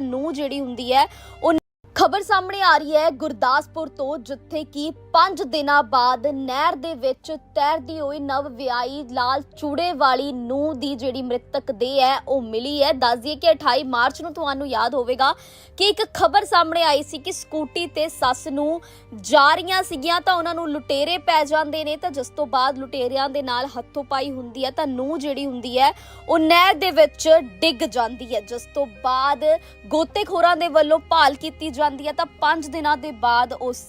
ਨੂੰ ਜਿਹੜੀ ਹੁੰਦੀ ਹੈ ਉਹ ਖਬਰ ਸਾਹਮਣੇ ਆ ਰਹੀ ਹੈ ਗੁਰਦਾਸਪੁਰ ਤੋਂ, ਜਿੱਥੇ ਕਿ 5 ਦਿਨਾਂ ਬਾਅਦ ਨਹਿਰ ਦੇ ਵਿੱਚ ਤੈਰਦੀ ਹੋਈ ਨਵ ਵਿਆਹੀ ਲਾਲ ਚੂੜੇ ਵਾਲੀ ਨੂੰ ਦੀ ਜਿਹੜੀ ਮ੍ਰਿਤਕ ਦੇਹ ਹੈ, ਉਹ ਮਿਲੀ ਹੈ। ਦੱਸ ਦਈਏ ਕਿ 28 ਮਾਰਚ ਨੂੰ ਤੁਹਾਨੂੰ ਯਾਦ ਹੋਵੇਗਾ ਕਿ ਇੱਕ ਖਬਰ ਸਾਹਮਣੇ ਆਈ ਸੀ ਕਿ ਸਕੂਟੀ ਤੇ ਸੱਸ ਨੂੰ ਜਾ ਰਹੀਆਂ ਸੀਗੀਆਂ, ਤਾਂ ਉਹਨਾਂ ਨੂੰ ਲੁਟੇਰੇ ਪੈ ਜਾਂਦੇ ਨੇ, ਤਾਂ ਜਿਸ ਤੋਂ ਬਾਅਦ ਲੁਟੇਰਿਆਂ ਦੇ ਨਾਲ ਹੱਥੋਂ ਪਾਈ ਹੁੰਦੀ ਹੈ, ਤਾਂ ਨੂੰ ਜਿਹੜੀ ਹੁੰਦੀ ਹੈ, ਉਹ ਨਹਿਰ ਦੇ ਵਿੱਚ ਡਿੱਗ ਜਾਂਦੀ ਹੈ। ਜਿਸ ਤੋਂ ਬਾਅਦ ਗੋਤੇਖੋਰਾਂ ਦੇ ਵੱਲੋਂ ਭਾਲ ਕੀਤੀ ਜਾ ਜਾਂਦੀ ਹੈ, ਤਾਂ 5 ਦਿਨਾਂ ਦੇ ਬਾਅਦ ਉਸ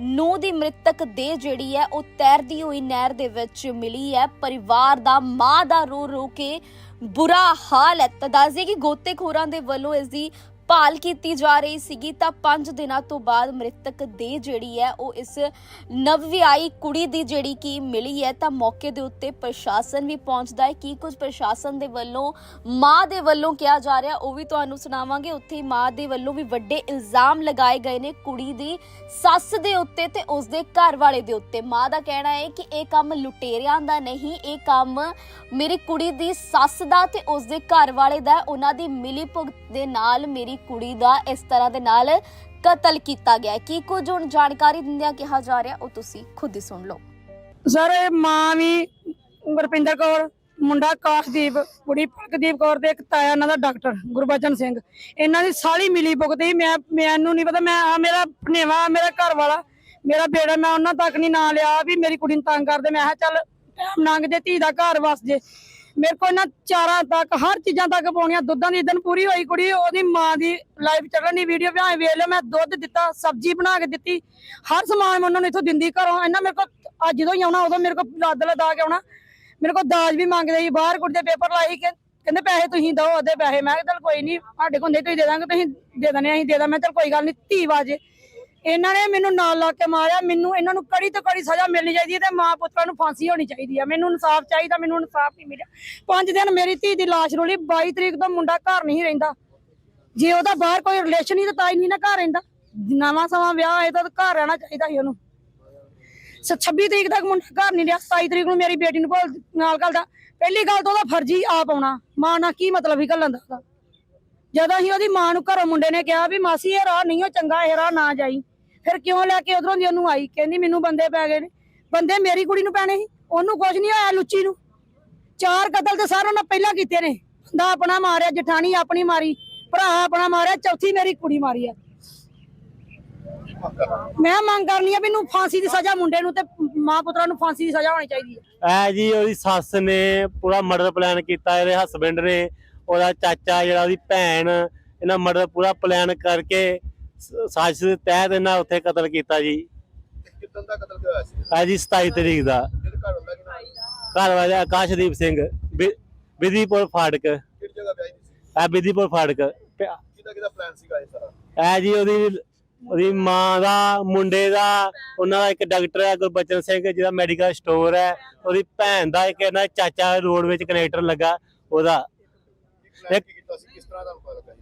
ਨੂੰ ਦੀ ਮ੍ਰਿਤਕ ਦੇਹ ਜਿਹੜੀ ਹੈ, ਉਹ ਤੈਰਦੀ ਹੋਈ ਨਹਿਰ ਦੇ ਵਿੱਚ ਮਿਲੀ ਹੈ। ਪਰਿਵਾਰ ਦਾ, ਮਾਂ ਦਾ ਰੋ ਰੋ ਕੇ ਬੁਰਾ ਹਾਲ ਹੈ। ਤਾਂ ਦੱਸ ਦਈਏ ਕਿ ਗੋਤੇਖੋਰਾਂ ਦੇ ਵੱਲੋਂ ਇਸ ਦੀ ਭਾਲ ਕੀਤੀ ਜਾ ਰਹੀ ਸੀਗੀ, ਤਾਂ 5 ਦਿਨਾਂ ਤੋਂ ਬਾਅਦ ਮ੍ਰਿਤਕ ਦੇਹ ਜਿਹੜੀ ਹੈ, ਉਹ ਇਸ ਨਵਵਿਆਹੀ ਕੁੜੀ ਦੀ ਜਿਹੜੀ ਕੀ ਮਿਲੀ ਹੈ, ਤਾਂ ਮੌਕੇ ਦੇ ਉੱਤੇ ਪ੍ਰਸ਼ਾਸਨ ਵੀ ਪਹੁੰਚਦਾ ਹੈ। ਕੀ ਕੁਝ ਪ੍ਰਸ਼ਾਸਨ ਦੇ ਵੱਲੋਂ, ਮਾਂ ਦੇ ਵੱਲੋਂ ਕਿਹਾ ਜਾ ਰਿਹਾ, ਉਹ ਵੀ ਤੁਹਾਨੂੰ ਸੁਣਾਵਾਂਗੇ। ਉੱਥੇ ਮਾਂ ਦੇ ਵੱਲੋਂ ਵੀ ਵੱਡੇ ਇਲਜ਼ਾਮ ਲਗਾਏ ਗਏ ਨੇ ਕੁੜੀ ਦੀ ਸੱਸ ਦੇ ਉੱਤੇ ਤੇ ਉਸ ਦੇ ਘਰ ਵਾਲੇ ਦੇ ਉੱਤੇ। ਮਾਂ ਦਾ ਕਹਿਣਾ ਹੈ ਕਿ ਇਹ ਕੰਮ ਲੁਟੇਰਿਆਂ ਦਾ ਨਹੀਂ, ਇਹ ਕੰਮ ਮੇਰੀ ਕੁੜੀ ਦੀ ਸੱਸ ਦਾ ਤੇ ਉਸ ਦੇ ਘਰ ਵਾਲੇ ਦਾ ਉਹਨਾਂ ਦੀ ਮਿਲੀ ਭੁਗਤ ਦੇ ਨਾਲ ਮੇਰੀ ਕੁੜੀ ਦਾ ਇਸ ਤਰ੍ਹਾਂ ਦੇ ਨਾਲ ਕਤਲ ਕੀਤਾ ਗਿਆ ਕੀ ਕੁਝ ਹੁਣ ਜਾਣਕਾਰੀ ਦਿੰਦਿਆਂ ਕਿਹਾ ਜਾ ਰਿਹਾ, ਉਹ ਤੁਸੀਂ ਖੁਦ ਹੀ ਸੁਣ ਲਓ। ਸਰ, ਇਹ ਮਾਂ ਵੀ ਗੁਰਪਿੰਦਰ ਕੌਰ, ਮੁੰਡਾ ਕਾਸ਼ਦੀਪ, ਕੁੜੀ ਪਲਕਦੀਪ ਕੌਰ ਤੇ ਇੱਕ ਤਾਇਆ, ਇਹਨਾਂ ਦਾ ਡਾਕਟਰ, ਗੁਰਬਚਨ ਸਿੰਘ। ਇਹਨਾਂ ਦੀ ਸਾਲੀ ਮਿਲੀ ਭੁਗਤੀ ਮੈਂ, ਮੈਨੂੰ ਨਹੀਂ ਪਤਾ, ਮੈਂ ਆ ਮੇਰਾ ਭਨੇਵਾ ਮੇਰਾ ਘਰ ਵਾਲਾ ਮੇਰਾ ਬੇੜਾ ਮੈਂ ਉਹਨਾਂ ਤੱਕ ਨਹੀਂ ਨਾਂ ਲਿਆ ਵੀ ਮੇਰੀ ਕੁੜੀ ਨੂੰ ਤੰਗ ਕਰਦੇ। ਮੈਂ ਕਿਹਾ, ਚੱਲ, ਟਾਈਮ ਲੰਘ ਜੇ, ਧੀ ਦਾ ਘਰ ਵਸ ਜੇ। ਮੇਰੇ ਕੋਲ ਨਾ ਚਾਰਾਂ ਤੱਕ, ਹਰ ਚੀਜ਼ਾਂ ਤੱਕ ਪਾਉਣੀਆਂ, ਦੁੱਧਾਂ ਦੀ ਦਿਨ ਪੂਰੀ ਹੋਈ ਕੁੜੀ, ਉਹਦੀ ਮਾਂ ਦੀ ਲਾਈਵ ਚੱਲਣ ਵੀਡੀਓ ਵੀ ਵੇਖ ਲਿਓ, ਮੈਂ ਦੁੱਧ ਦਿੱਤਾ, ਸਬਜ਼ੀ ਬਣਾ ਕੇ ਦਿੱਤੀ, ਹਰ ਸਮਾਨ ਮੈਂ ਉਹਨਾਂ ਨੂੰ ਇੱਥੋਂ ਦਿੰਦੀ ਘਰੋਂ ਇਹਨਾਂ ਮੇਰੇ ਕੋਲ ਅੱਜ ਜਦੋਂ ਹੀ ਆਉਣਾ, ਉਦੋਂ ਮੇਰੇ ਕੋਲ ਲੱਦ ਲਦਾ ਕੇ ਆਉਣਾ, ਮੇਰੇ ਕੋਲ ਦਾਜ ਵੀ ਮੰਗਦੇ ਸੀ, ਬਾਹਰ ਕੁੜੀ ਦੇ ਪੇਪਰ ਲਾਈ ਕਿ ਕਹਿੰਦੇ ਪੈਸੇ ਤੁਸੀਂ ਦਿਓ, ਉਹਦੇ ਪੈਸੇ, ਮੈਂ ਕਿਹਾ ਚੱਲ ਕੋਈ ਨਹੀਂ ਸਾਡੇ ਕੋਲ ਹੁੰਦੇ, ਤੁਸੀਂ ਦੇ ਦਾਂਗੇ, ਤੁਸੀਂ ਦੇ ਦਨੇ ਅਸੀਂ ਦੇ ਦਾਂ ਮੈਂ ਚੱਲ ਕੋਈ ਗੱਲ ਨਹੀਂ ਧੀ ਵਾਜੇ। ਇਹਨਾਂ ਨੇ ਮੈਨੂੰ ਨਾਲ ਲਾ ਕੇ ਮਾਰਿਆ, ਮੈਨੂੰ ਇਹਨਾਂ ਨੂੰ ਕੜੀ ਤੋਂ ਕੜੀ ਸਜ਼ਾ ਮਿਲਣੀ ਚਾਹੀਦੀ ਹੈ ਤੇ ਮਾਂ ਪੁੱਤਰਾਂ ਨੂੰ ਫਾਂਸੀ ਹੋਣੀ ਚਾਹੀਦੀ ਹੈ। ਮੈਨੂੰ ਇਨਸਾਫ ਚਾਹੀਦਾ, ਮੈਨੂੰ ਇਨਸਾਫ ਨਹੀਂ ਮਿਲਿਆ। ਪੰਜ ਦਿਨ ਮੇਰੀ ਧੀ ਦੀ ਲਾਸ਼ ਰੋਲੀ 22 ਤਰੀਕ ਤੋਂ ਮੁੰਡਾ ਘਰ ਨਹੀਂ ਰਹਿੰਦਾ। ਜੇ ਉਹਦਾ ਬਾਹਰ ਕੋਈ ਰਿਲੇਸ਼ਨ ਹੀ ਤਾਂ ਹੀ ਨਹੀਂ ਨਾ ਘਰ ਰਹਿੰਦਾ। ਨਵਾਂ ਸਮਾਂ ਵਿਆਹ ਹੋਏ ਤਾਂ ਘਰ ਰਹਿਣਾ ਚਾਹੀਦਾ ਸੀ ਉਹਨੂੰ। ਸ- 26 ਤਰੀਕ ਤੱਕ ਮੁੰਡਾ ਘਰ ਨਹੀਂ ਰਿਹਾ 27 ਤਰੀਕ ਨੂੰ ਮੇਰੀ ਬੇਟੀ ਨੂੰ ਕੋਲ ਨਾਲ ਘੱਲਦਾ। ਪਹਿਲੀ ਗੱਲ ਤਾਂ ਉਹਦਾ ਫਰਜ਼ੀ ਆਪ ਆਉਣਾ। ਮਾਂ ਨਾਲ ਕੀ ਮਤਲਬ ਹੀ ਘੱਲਣ ਦਾ ਉਹਦਾ? ਜਦੋਂ ਅਸੀਂ ਉਹਦੀ ਮਾਂ ਨੂੰ ਘਰੋਂ ਮੁੰਡੇ ਨੇ ਕਿਹਾ ਵੀ ਮਾਸੀ ਇਹ ਰਾਹ ਨਹੀਂ, ਉਹ ਚੰਗਾ, ਇਹ ਰਾਹ ਨਾ ਜਾਈ। ਫਿਰ ਕਿਉਂ ਲੈ ਕੇ ਉਧਰੋਂ ਦੀ ਉਹਨੂੰ ਆਈ? ਕਹਿੰਦੀ ਮੈਨੂੰ ਬੰਦੇ ਪੈ ਗਏ ਨੇ। ਬੰਦੇ ਮੇਰੀ ਕੁੜੀ ਨੂੰ ਪੈਣੇ ਸੀ। ਉਹਨੂੰ ਕੁਝ ਨਹੀਂ ਹੋਇਆ ਲੁੱਚੀ ਨੂੰ। ਚਾਰ ਕਤਲ ਤੇ ਸਾਰਿਆਂ ਨੇ ਪਹਿਲਾਂ ਕੀਤੇ ਨੇ। ਬੰਦਾ ਆਪਣਾ ਮਾਰਿਆ, ਜਠਾਣੀ ਆਪਣੀ ਮਾਰੀ, ਭਰਾ ਆਪਣਾ ਮਾਰਿਆ, ਚੌਥੀ ਮੇਰੀ ਕੁੜੀ ਮਾਰੀ ਆ। ਮੈਂ ਮੰਗ ਕਰਨੀ ਆ ਵੀ ਫਾਂਸੀ ਦੀ ਸਜ਼ਾ ਮੁੰਡੇ ਨੂੰ ਤੇ ਮਾਂ ਪੁੱਤਰਾਂ ਨੂੰ ਫਾਂਸੀ ਦੀ ਸਜ਼ਾ ਹੋਣੀ ਚਾਹੀਦੀ ਹੈ ਐ ਜੀ, ਉਹਦੀ ਸੱਸ ਨੇ ਪੂਰਾ ਮਰਡਰ ਪਲਾਨ ਕੀਤਾ, ਇਹਦੇ ਹਸਬੰਡ ਨੇ, ਉਹਦਾ ਚਾਚਾ ਜਿਹੜਾ ਉਹਦੀ ਭੈਣ, ਇਹਨਾਂ ਮਰਡਰ ਪੂਰਾ ਪਲਾਨ ਕਰਕੇ ਸਾਜ਼ਿਸ਼ ਦੇ ਤਹਿਤ ਇਹਨਾਂ ਉੱਥੇ ਕਤਲ ਕੀਤਾ ਜੀ। ਕਿਦਾਂ ਦਾ ਕਤਲ ਹੋਇਆ ਸੀ? ਐ ਜੀ 27 ਤਰੀਕ ਦਾ। ਘਰ ਹੁੰਦਾ ਕਿ ਨਾ ਘਰ ਵਾਲਾ ਆਕਾਸ਼ਦੀਪ ਸਿੰਘ ਵਿ- ਵਿਧੀਪੁਰ ਫਾੜਕ ਕਿਹੜੀ ਜਗ੍ਹਾ ਵਿਆਹੀ ਸੀ? ਐ ਵਿਧੀਪੁਰ ਫਾੜਕ ਪਿਆ- ਕਿਹਦਾ ਕਿਹਦਾ ਪਲਾਨ ਸੀਗਾ ਇਹ ਸਾਰਾ? ਐ ਜੀ ਉਹਦੀ ਉਹਦੀ ਮਾਂ ਦਾ ਮੁੰਡੇ ਦਾ ਉਹਨਾਂ ਦਾ ਇੱਕ ਡਾਕਟਰ ਹੈ ਗੁਰਬਚਨ ਸਿੰਘ ਜਿਹਦਾ ਮੈਡੀਕਲ ਸਟੋਰ ਹੈ। ਉਹਦੀ ਭੈਣ ਦਾ ਇੱਕ ਇਹਨਾਂ ਚਾਚਾ ਰੋਡ ਵਿੱਚ ਕਨੈਕਟਰ ਲੱਗਾ ਉਹਦਾ। ਕੀ ਕੀਤਾ ਸੀ? ਕਿਸ ਤਰ੍ਹਾਂ ਦਾ ਪਤਾ ਲੱਗਾ ਜੀ?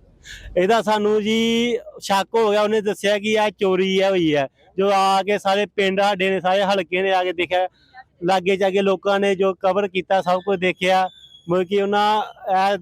ਇਹਦਾ ਸਾਨੂੰ ਜੀ ਸ਼ੱਕ ਹੋ ਗਿਆ, ਉਹਨੇ ਦੱਸਿਆ ਕਿ ਇਹ ਚੋਰੀ ਹੈ ਹੋਈ ਹੈ ਜੋ ਆ ਕੇ ਸਾਰੇ ਪਿੰਡ ਸਾਡੇ ਨੇ, ਸਾਰੇ ਹਲਕੇ ਨੇ ਆ ਕੇ ਦੇਖਿਆ, ਲਾਗੇ ਜਾਗੇ ਲੋਕਾਂ ਨੇ ਜੋ ਕਵਰ ਕੀਤਾ, ਸਭ ਕੁਝ ਦੇਖਿਆ, ਮਤਲਬ ਕਿ ਉਹਨਾਂ, ਇਹ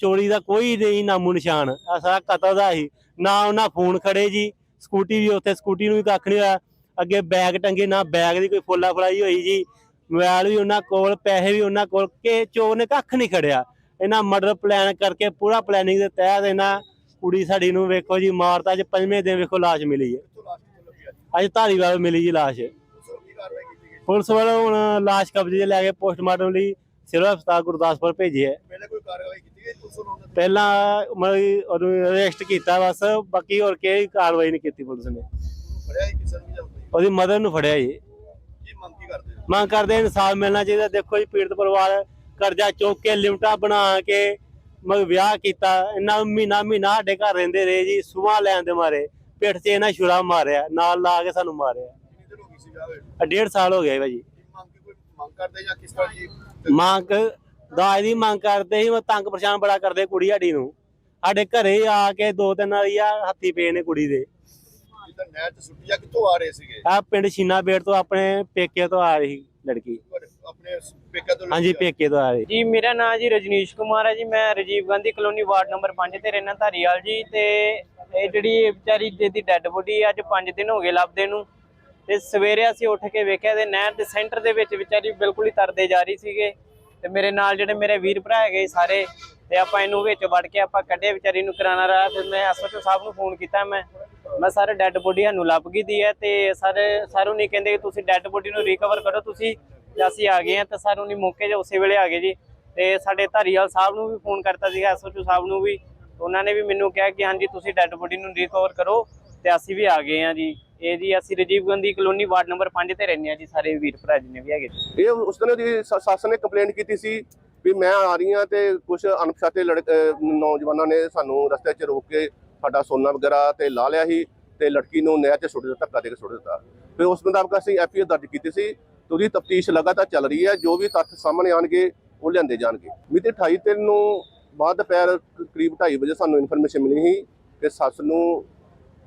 ਚੋਰੀ ਦਾ ਕੋਈ ਨਹੀਂ ਨਾਮੋ ਨਿਸ਼ਾਨ ਆ ਸਾਰਾ ਕਤਲ ਦਾ ਹੀ, ਨਾ ਉਹਨਾਂ ਫੋਨ ਖੜੇ ਜੀ, ਸਕੂਟੀ ਵੀ ਉੱਥੇ, ਸਕੂਟੀ ਨੂੰ ਵੀ ਕੱਖ ਨਹੀਂ ਹੋਇਆ, ਅੱਗੇ ਬੈਗ ਟੰਗੇ, ਨਾ ਬੈਗ ਦੀ ਕੋਈ ਫੁੱਲਾ ਫੜਾਈ ਹੋਈ ਜੀ ਮੋਬਾਈਲ ਵੀ ਉਹਨਾਂ ਕੋਲ, ਪੈਸੇ ਵੀ ਉਹਨਾਂ ਕੋਲ, ਕਿ ਚੋਰ ਨੇ ਕੱਖ ਨਹੀਂ ਖੜਿਆ। ਇਹਨਾਂ ਮਰਡਰ ਪਲਾਨ ਕਰਕੇ ਪੂਰਾ ਪਲੈਨਿੰਗ ਦੇ ਤਹਿਤ ਇਹਨਾਂ ਕੁੜੀ ਸਾਡੀ ਨੂੰ ਵੇਖੋ ਜੀ ਮਾਰਤਾ ਅੱਜ ਪੰਜਵੇਂ ਦਿਨ ਵੇਖੋ ਲਾਸ਼ ਮਿਲੀ ਹੈ। ਅੱਜ ਧਾਰੀਵਾਲ ਮਿਲੀ ਜੀ ਲਾਸ਼। ਪੁਲਿਸ ਵੱਲੋਂ ਹੁਣ ਲਾਸ਼ ਕਬਜ਼ੇ 'ਚ ਲੈ ਕੇ ਪੋਸਟਮਾਰਟਮ ਲਈ ਸਿਵਲ ਹਸਪਤਾਲ ਗੁਰਦਾਸਪੁਰ ਭੇਜਿਆ ਹੈ। ਪਹਿਲੇ ਮਤਲਬ ਉਹਨੂੰ ਅਰੈਸਟ ਕੀਤਾ ਬਸ ਬਾਕੀ ਹੋਰ ਕੋਈ ਕਾਰਵਾਈ ਨਹੀਂ ਕੀਤੀ ਪੁਲਿਸ ਨੇ। ਉਹਦੀ ਮਦਰ ਨੂੰ ਫੜਿਆ ਜੀ। ਕਰਦੇ ਮੰਗ ਕਰਦੇ ਇਨਸਾਫ ਮਿਲਣਾ ਚਾਹੀਦਾ। ਦੇਖੋ ਜੀ ਪੀੜਤ ਪਰਿਵਾਰ ਕਰਜ਼ਾ ਚੁੱਕ ਕੇ ਲਿਮਟਾ ਬਣਾ ਕੇ ਮਗ ਵਿਆਹ ਕੀਤਾ। ਇਹਨਾਂ ਮਹੀਨਾ ਮਹੀਨਾ ਸਾਡੇ ਘਰ ਰਹਿੰਦੇ ਰਹੇ ਜੀ ਸੁਬਾਹ ਲੈਣ ਦੇ ਮਾਰੇ। ਪਿੱਠ 'ਚ ਇਹਨਾਂ ਛੁਰਾ ਮਾਰਿਆ ਨਾਲ ਲਾ ਕੇ ਸਾਨੂੰ ਮਾਰਿਆ। ਆ ਡੇਢ ਸਾਲ ਹੋ ਗਿਆ ਭਾਜੀ। ਮੰਗ ਕਰਦੇ ਜਾਂ ਕਿਸ ਤਰ੍ਹਾਂ ਜੀ ਮੰਗ ਦਾਜ ਦੀ ਮੰਗ ਕਰਦੇ ਸੀ ਮੈਂ ਤੰਗ ਪਰੇਸ਼ਾਨ ਬੜਾ ਕਰਦੇ ਕੁੜੀ ਸਾਡੀ ਨੂੰ। ਸਾਡੇ ਘਰੇ ਆ ਕੇ ਦੋ ਤਿੰਨ ਵਾਰੀ ਆ ਹੱਥੀ ਪਏ ਨੇ ਕੁੜੀ ਦੇ। ਜਿੱਦਾਂ ਨਹਿਰ ਚ ਸੁੱਟੀ ਆ ਕਿੱਥੋਂ ਆ ਰਹੇ ਸੀਗੇ? ਆ ਪਿੰਡ ਸ਼ੀਨਾ ਬੇੜ ਤੋਂ ਆਪਣੇ ਪੇਕੇ ਤੋਂ ਆ ਰਹੀ। ਲੜਕੀ। ਤੁਹਾਡੇ ਆਪਣੇ ਪੇਕਾ ਤੋਂ ਹਾਂਜੀ ਪੇਕੇ ਤੋਂ ਆ ਰਹੀ। ਜੀ ਮੇਰਾ ਨਾਮ ਜੀ ਰਜਨੀਸ਼ ਕੁਮਾਰ ਹੈ ਜੀ ਮੈਂ Rajiv Gandhi colony ward number 5 ਤੇ ਰਹਿਣਾ ਧਾਰੀਵਾਲ ਜੀ ਤੇ ਇਹ ਜਿਹੜੀ ਵਿਚਾਰੀ ਜਿਹਦੀ ਡੈੱਡ ਬੋਡੀ ਅੱਜ 5 ਦਿਨ ਹੋ ਗਏ ਲੱਭਦੇ ਨੂੰ। ਤੇ ਸਵੇਰੇ ਅਸੀਂ ਉੱਠ ਕੇ ਵੇਖਿਆ ਤੇ ਨਹਿਰ ਦੇ ਸੈਂਟਰ ਦੇ ਵਿੱਚ ਵਿਚਾਰੀ ਬਿਲਕੁਲ ਹੀ ਤਰਦੇ ਜਾ ਰਹੀ ਸੀਗੇ। ਤੇ ਮੇਰੇ ਨਾਲ ਜਿਹੜੇ ਮੇਰੇ ਵੀਰ ਭਰਾ ਹੈਗੇ ਸਾਰੇ ਤੇ ਆਪਾਂ ਇਹਨੂੰ ਵਿੱਚ ਵੜ ਕੇ ਆਪਾਂ ਕੱਢੇ ਵਿਚਾਰੀ ਨੂੰ ਕਰਾਣਾ ਰਹਾ ਫਿਰ ਮੈਂ ਐਸਓਚਓ ਸਾਹਿਬ ਨੂੰ ਫੋਨ ਕੀਤਾ, ਮੈਂ ਮੈਂ ਸਾਰੇ ਡੈੱਡ ਬੋਡੀ ਸਾਨੂੰ ਲੱਭ ਗਈ ਦੀ ਹੈ ਤੇ ਸਾਰੇ, ਸਾਰੂ ਨਹੀਂ ਕਹਿੰਦੇ ਕਿ ਤੁਸੀਂ ਡੈੱਡ ਬੋਡੀ ਨੂੰ ਰਿਕਵਰ ਕਰੋ, ਤੁਸੀਂ ਅਸੀਂ ਆ ਗਏ ਆ ਤੇ ਸਾਨੂੰ ਨਹੀਂ ਮੌਕੇ 'ਤੇ ਉਸੇ ਵੇਲੇ ਆ ਗਏ ਜੀ। ਤੇ ਸਾਡੇ ਧਾਰੀਵਾਲ ਸਾਹਿਬ ਨੂੰ ਵੀ ਫੋਨ ਕਰਤਾ ਸੀਗਾ ਐਸਓਚਓ ਸਾਹਿਬ ਨੂੰ ਵੀ, ਉਹਨਾਂ ਨੇ ਵੀ ਮੈਨੂੰ ਕਿਹਾ ਕਿ ਹਾਂਜੀ, ਤੁਸੀਂ ਡੈੱਡ ਬੋਡੀ ਨੂੰ ਰਿਕਵਰ ਕਰੋ ਤੇ ਅਸੀਂ ਵੀ ਆ ਗਏ ਆ ਜੀ। ਇਹ ਜੀ, ਅਸੀਂ Rajiv Gandhi colony ward number 5 ਤੇ ਰਹਿੰਦੇ ਆ ਜੀ, ਸਾਰੇ ਵੀਰ ਭਰਾ ਜਿੰਨੇ ਵੀ ਹੈਗੇ ਜੀ। ਇਹ ਉਸ ਦਿਨ ਦੀ ਸੱਸ ਨੇ ਕੰਪਲੇਂਟ ਕੀਤੀ ਸੀ ਵੀ ਮੈਂ ਆ ਰਹੀ ਹਾਂ ਤੇ ਕੁਝ ਅਣਪਛਾਤੇ ਲੜਕ ਨੌਜਵਾਨਾਂ ਨੇ ਸਾਨੂੰ ਰਸਤੇ 'ਚ ਰੋਕ ਕੇ ਸਾਡਾ ਸੋਨਾ ਵਗੈਰਾ ਤੇ ਲਾ ਲਿਆ ਸੀ ਤੇ ਲੜਕੀ ਨੂੰ ਨਹਿਰ 'ਚ ਸੁੱਟ ਦਿੱਤਾ, ਧੱਕਾ ਦੇ ਕੇ ਸੁੱਟ ਦਿੱਤਾ। ਫਿਰ ਉਸ ਮੁਤਾਬਕ ਅਸੀਂ ਐਫਆਈਆਰ ਦਰਜ ਕੀਤੀ ਸੀ ਤੇ ਉਹਦੀ ਤਫਤੀਸ਼ ਲਗਾਤਾਰ ਚੱਲ ਰਹੀ ਹੈ, ਜੋ ਵੀ ਤੱਥ ਸਾਹਮਣੇ ਆਣਗੇ ਉਹ ਲਿਆਂਦੇ ਜਾਣਗੇ। ਮਿਤੀ 28 ਤਿੰਨ ਨੂੰ ਬਾਅਦ ਦੁਪਹਿਰ ਕਰੀਬ 2:30 ਵਜੇ ਸਾਨੂੰ ਇਨਫੋਰਮੇਸ਼ਨ ਮਿਲੀ ਸੀ ਕਿ ਸੱਸ ਨੂੰ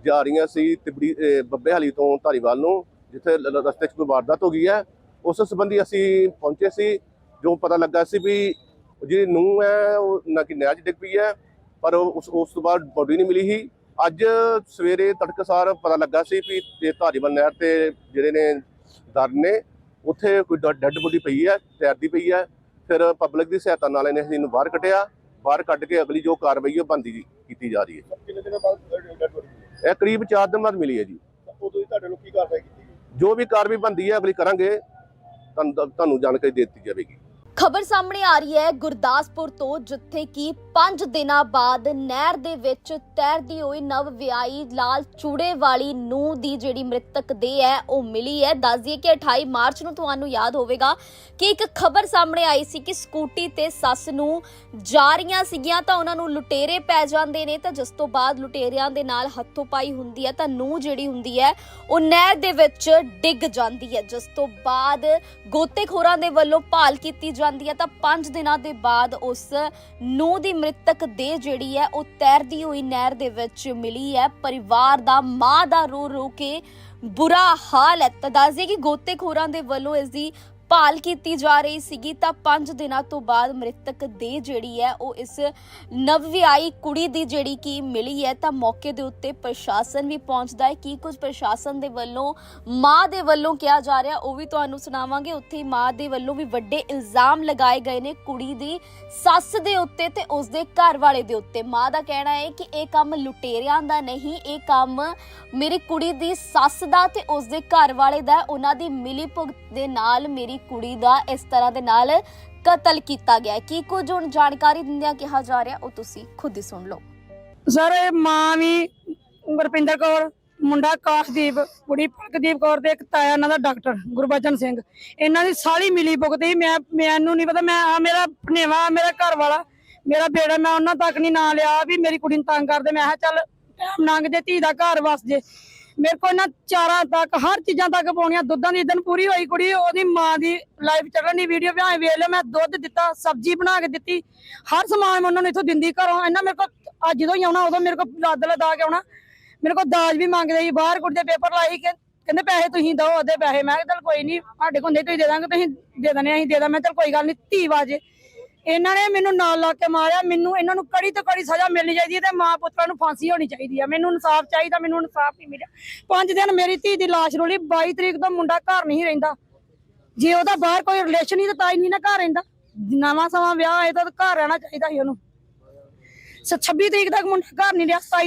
ਜਾ ਰਹੀਆਂ ਸੀ ਤਿਬੜੀ, ਅਹ ਬੱਬੇ ਹਾਲੀ ਤੋਂ ਧਾਰੀਵਾਲ ਨੂੰ, ਜਿੱਥੇ ਰਸਤੇ 'ਚ ਕੋਈ ਵਾਰਦਾਤ ਹੋ ਗਈ ਹੈ। ਉਸ ਸੰਬੰਧੀ ਅਸੀਂ ਪਹੁੰਚੇ ਸੀ ਜੋ ਪਤਾ ਲੱਗਾ ਸੀ ਵੀ ਜਿਹੜੀ ਨੂੰਹ ਹੈ ਉਹ ਨਾ ਕਿ ਨਹਿਰ 'ਚ ਡਿੱਗ ਪਈ ਹੈ ਪਰ ਉਸ ਉਸ ਤੋਂ ਬਾਅਦ ਬੋਡੀ ਨਹੀਂ ਮਿਲੀ ਸੀ। ਅੱਜ ਸਵੇਰੇ ਤੜਕਸਾਰ ਪਤਾ ਲੱਗਾ ਸੀ ਵੀ ਇਹ ਧਾਰੀਵਾਲ ਨਹਿਰ ਤੇ ਜਿਹੜੇ ਨੇ ਦਰ ਨੇ ਉੱਥੇ ਕੋਈ ਡੈੱਡ ਬੋਡੀ ਪਈ ਹੈ ਤੈਰਦੀ ਪਈ ਹੈ। ਫਿਰ ਪਬਲਿਕ ਦੀ ਸਹਾਇਤਾ ਨਾਲ ਇਹਨੇ ਅਸੀਂ ਇਹਨੂੰ ਬਾਹਰ ਕੱਢਿਆ। ਬਾਹਰ ਕੱਢ ਕੇ ਅਗਲੀ ਜੋ ਕਾਰਵਾਈ ਉਹ ਬੰਦੀ ਕੀਤੀ ਜਾ ਰਹੀ ਹੈ ਕਿੰਨੇ ਦਿਨਾਂ ਬਾਅਦ ਡੈਡ ਬੋਡੀ ਇਹ ਕਰੀਬ 4 ਦਿਨ ਬਾਅਦ ਮਿਲੀ ਹੈ ਜੀ। ਉਦੋਂ ਹੀ ਤੁਹਾਡੇ ਲੋਕ ਕੀ ਕਾਰਵਾਈ ਕੀਤੀ ਗਈ? ਜੋ ਵੀ ਕਾਰਵਾਈ ਬੰਦੀ ਹੈ ਅਗਲੀ ਕਰਾਂਗੇ। ਤੁਹਾਨੂੰ ਤੁਹਾਨੂੰ ਜਾਣਕਾਰੀ ਦੇ ਦਿੱਤੀ ਜਾਵੇਗੀ। ਖਬਰ ਸਾਹਮਣੇ ਆ ਰਹੀ ਹੈ ਗੁਰਦਾਸਪੁਰ ਤੋਂ ਜਿੱਥੇ ਕਿ 5 ਦਿਨਾਂ ਬਾਅਦ ਨਹਿਰ ਦੇ ਵਿੱਚ ਤੈਰਦੀ ਹੋਈ ਨਵ ਵਿਆਹੀ ਲਾਲ ਚੂੜੇ ਵਾਲੀ ਨੂੰ ਦੀ ਜਿਹੜੀ ਮ੍ਰਿਤਕ ਦੇਹ ਹੈ, ਉਹ ਮਿਲੀ ਹੈ। ਦੱਸ ਦਈਏ ਕਿ 28 ਮਾਰਚ ਨੂੰ ਤੁਹਾਨੂੰ ਯਾਦ ਹੋਵੇਗਾ ਕਿ ਇੱਕ ਖਬਰ ਸਾਹਮਣੇ ਆਈ ਸੀ ਕਿ ਸਕੂਟੀ ਤੇ ਸੱਸ ਨੂੰ ਜਾ ਰਹੀਆਂ ਸੀਗੀਆਂ, ਤਾਂ ਉਹਨਾਂ ਨੂੰ ਲੁਟੇਰੇ ਪੈ ਜਾਂਦੇ ਨੇ, ਤਾਂ ਜਿਸ ਤੋਂ ਬਾਅਦ ਲੁਟੇਰਿਆਂ ਦੇ ਨਾਲ ਹੱਥੋਂ ਪਾਈ ਹੁੰਦੀ ਹੈ, ਤਾਂ ਨੂੰ ਜਿਹੜੀ ਹੁੰਦੀ ਹੈ, ਉਹ ਨਹਿਰ ਦੇ ਵਿੱਚ ਡਿੱਗ ਜਾਂਦੀ ਹੈ। ਜਿਸ ਤੋਂ ਬਾਅਦ ਗੋਤੇਖੋਰਾਂ ਦੇ ਵੱਲੋਂ ਭਾਲ ਕੀਤੀ ਜਾਂਦੀ ਹੈ, ਤਾਂ 5 ਦਿਨਾਂ ਦੇ ਬਾਅਦ ਉਸ ਨੂੰ ਦੀ ਮ੍ਰਿਤਕ ਦੇਹ ਜਿਹੜੀ ਹੈ, ਉਹ ਤੈਰਦੀ ਹੋਈ ਨਹਿਰ ਦੇ ਵਿੱਚ ਮਿਲੀ ਹੈ। ਪਰਿਵਾਰ ਦਾ ਮਾਂ ਦਾ ਰੋ ਰੋ ਕੇ ਬੁਰਾ ਹਾਲ ਹੈ। ਤਾਂ ਦੱਸ ਦਈਏ ਕਿ ਗੋਤੇਖੋਰਾਂ ਦੇ ਵੱਲੋਂ ਇਸ ਦੀ ਭਾਲ ਕੀਤੀ ਜਾ ਰਹੀ ਸੀਗੀ ਤਾਂ 5 ਦਿਨਾਂ ਤੋਂ ਬਾਅਦ ਮ੍ਰਿਤਕ ਦੇਹ ਜਿਹੜੀ ਹੈ ਉਹ ਇਸ ਨਵਵਿਆਹੀ ਕੁੜੀ ਦੀ ਜਿਹੜੀ ਕੀ ਮਿਲੀ ਹੈ ਤਾਂ ਮੌਕੇ ਦੇ ਉੱਤੇ ਪ੍ਰਸ਼ਾਸਨ ਵੀ ਪਹੁੰਚਦਾ ਹੈ। ਕੀ ਕੁਝ ਪ੍ਰਸ਼ਾਸਨ ਦੇ ਵੱਲੋਂ, ਮਾਂ ਦੇ ਵੱਲੋਂ ਕਿਹਾ ਜਾ ਰਿਹਾ, ਉਹ ਵੀ ਤੁਹਾਨੂੰ ਸੁਣਾਵਾਂਗੇ। ਉੱਥੇ ਮਾਂ ਦੇ ਵੱਲੋਂ ਵੀ ਵੱਡੇ ਇਲਜ਼ਾਮ ਲਗਾਏ ਗਏ ਨੇ ਕੁੜੀ ਦੀ ਸੱਸ ਦੇ ਉੱਤੇ ਤੇ ਉਸ ਦੇ ਘਰ ਵਾਲੇ ਦੇ ਉੱਤੇ। ਮਾਂ ਦਾ ਕਹਿਣਾ ਹੈ ਕਿ ਇਹ ਕੰਮ ਲੁਟੇਰਿਆਂ ਦਾ ਨਹੀਂ, ਇਹ ਕੰਮ ਮੇਰੀ ਕੁੜੀ ਦੀ ਸੱਸ ਦਾ ਤੇ ਉਸ ਦੇ ਘਰ ਵਾਲੇ ਦਾ ਉਹਨਾਂ ਦੀ ਮਿਲੀ ਭੁਗਤ ਦੇ ਨਾਲ ਮੇਰੀ ਕੁੜੀ ਦਾ ਇਸ ਤਰ੍ਹਾਂ ਦੇ ਨਾਲ ਕਤਲ ਕੀਤਾ ਗਿਆ ਹੈ। ਕੀ ਕੁਝ ਹੁਣ ਜਾਣਕਾਰੀ ਦਿੰਦਿਆਂ ਕਿਹਾ ਜਾ ਰਿਹਾ, ਉਹ ਤੁਸੀਂ ਖੁਦ ਹੀ ਸੁਣ ਲਓ। ਸਰ, ਇਹ ਮਾਂ ਵੀ ਗੁਰਪਿੰਦਰ ਕੌਰ, ਮੁੰਡਾ ਕਾਸ਼ਦੀਪ, ਕੁੜੀ ਪਲਕਦੀਪ ਕੌਰ ਤੇ ਇੱਕ ਤਾਇਆ, ਇਹਨਾਂ ਦਾ ਡਾਕਟਰ, ਗੁਰਬਚਨ ਸਿੰਘ। ਇਹਨਾਂ ਦੀ ਸਾਲੀ ਮਿਲੀ ਭੁਗਤੀ, ਮੈਂ, ਮੈਨੂੰ ਨਹੀਂ ਪਤਾ, ਮੈਂ ਆ ਮੇਰਾ ਭਨੇਵਾ ਮੇਰਾ ਘਰ ਵਾਲਾ ਮੇਰਾ ਬੇੜਾ ਮੈਂ ਉਹਨਾਂ ਤੱਕ ਨਹੀਂ ਨਾਂ ਲਿਆ ਵੀ ਮੇਰੀ ਕੁੜੀ ਨੂੰ ਤੰਗ ਕਰਦੇ। ਮੈਂ ਕਿਹਾ ਚੱਲ, ਟਾਈਮ ਲੰਘ ਜੇ, ਧੀ ਦਾ ਘਰ ਵਸ ਜੇ। ਮੇਰੇ ਕੋਲ ਨਾ ਚਾਰਾਂ ਤੱਕ, ਹਰ ਚੀਜ਼ਾਂ ਤੱਕ ਪਾਉਣੀਆਂ, ਦੁੱਧਾਂ ਦੀ ਦਿਨ ਪੂਰੀ ਹੋਈ ਕੁੜੀ, ਉਹਦੀ ਮਾਂ ਦੀ ਲਾਈਵ ਚੱਲਣ ਦੀ ਵੀਡੀਓ ਭਾਵੇਂ ਵੇਖ ਲਓ, ਮੈਂ ਦੁੱਧ ਦਿੱਤਾ, ਸਬਜ਼ੀ ਬਣਾ ਕੇ ਦਿੱਤੀ, ਹਰ ਸਮਾਨ ਮੈਂ ਉਹਨਾਂ ਨੂੰ ਇੱਥੋਂ ਦਿੰਦੀ ਘਰੋਂ ਇਹਨਾਂ ਮੇਰੇ ਕੋਲ, ਅੱਜ ਜਦੋਂ ਹੀ ਆਉਣਾ, ਉਦੋਂ ਮੇਰੇ ਕੋਲ ਲੱਦ ਲਦਾ ਕੇ ਆਉਣਾ, ਮੇਰੇ ਕੋਲ ਦਾਜ ਵੀ ਮੰਗਦੇ ਸੀ, ਬਾਹਰ ਕੁੜੀ ਦੇ ਪੇਪਰ ਲਾਈ ਕਿ ਕਹਿੰਦੇ ਪੈਸੇ ਤੁਸੀਂ ਦਿਓ ਅੱਧੇ ਪੈਸੇ, ਮੈਂ ਕਿਹਾ ਚੱਲ ਕੋਈ ਨਹੀਂ ਸਾਡੇ ਕੋਲ ਹੁੰਦੇ, ਤੁਸੀਂ ਦੇ ਦਾਂਗੇ, ਤੁਸੀਂ ਦੇ ਦਨੇ ਅਸੀਂ ਦੇ ਦਾਂ ਮੈਂ ਚੱਲ ਕੋਈ ਗੱਲ ਨਹੀਂ ਧੀ ਵਾਜੇ। ਇਹਨਾਂ ਨੇ ਮੈਨੂੰ ਨਾਲ ਲਾ ਕੇ ਮਾਰਿਆ, ਮੈਨੂੰ ਇਹਨਾਂ ਨੂੰ ਕੜੀ ਤੋਂ ਕੜੀ ਸਜ਼ਾ ਮਿਲਣੀ ਚਾਹੀਦੀ ਹੈ ਤੇ ਮਾਂ ਪੁੱਤਰਾਂ ਨੂੰ ਫਾਂਸੀ ਹੋਣੀ ਚਾਹੀਦੀ ਹੈ। ਮੈਨੂੰ ਇਨਸਾਫ ਚਾਹੀਦਾ, ਮੈਨੂੰ ਇਨਸਾਫ ਨਹੀਂ ਮਿਲਿਆ। ਪੰਜ ਦਿਨ ਮੇਰੀ ਧੀ ਦੀ ਲਾਸ਼ ਰੋਲੀ 22 ਤਰੀਕ ਤੋਂ ਮੁੰਡਾ ਘਰ ਨਹੀਂ ਰਹਿੰਦਾ। ਜੇ ਉਹਦਾ ਬਾਹਰ ਕੋਈ ਰਿਲੇਸ਼ਨ ਹੀ ਤਾਂ ਤਾਂ ਹੀ ਨਹੀਂ ਨਾ ਘਰ ਰਹਿੰਦਾ। ਨਵਾਂ ਸਮਾਂ ਵਿਆਹ ਹੋਏ ਤਾਂ ਘਰ ਰਹਿਣਾ ਚਾਹੀਦਾ ਸੀ ਉਹਨੂੰ। ਸ- 26 ਤਰੀਕ ਤੱਕ ਮੁੰਡਾ ਘਰ ਨਹੀਂ ਰਿਹਾ 27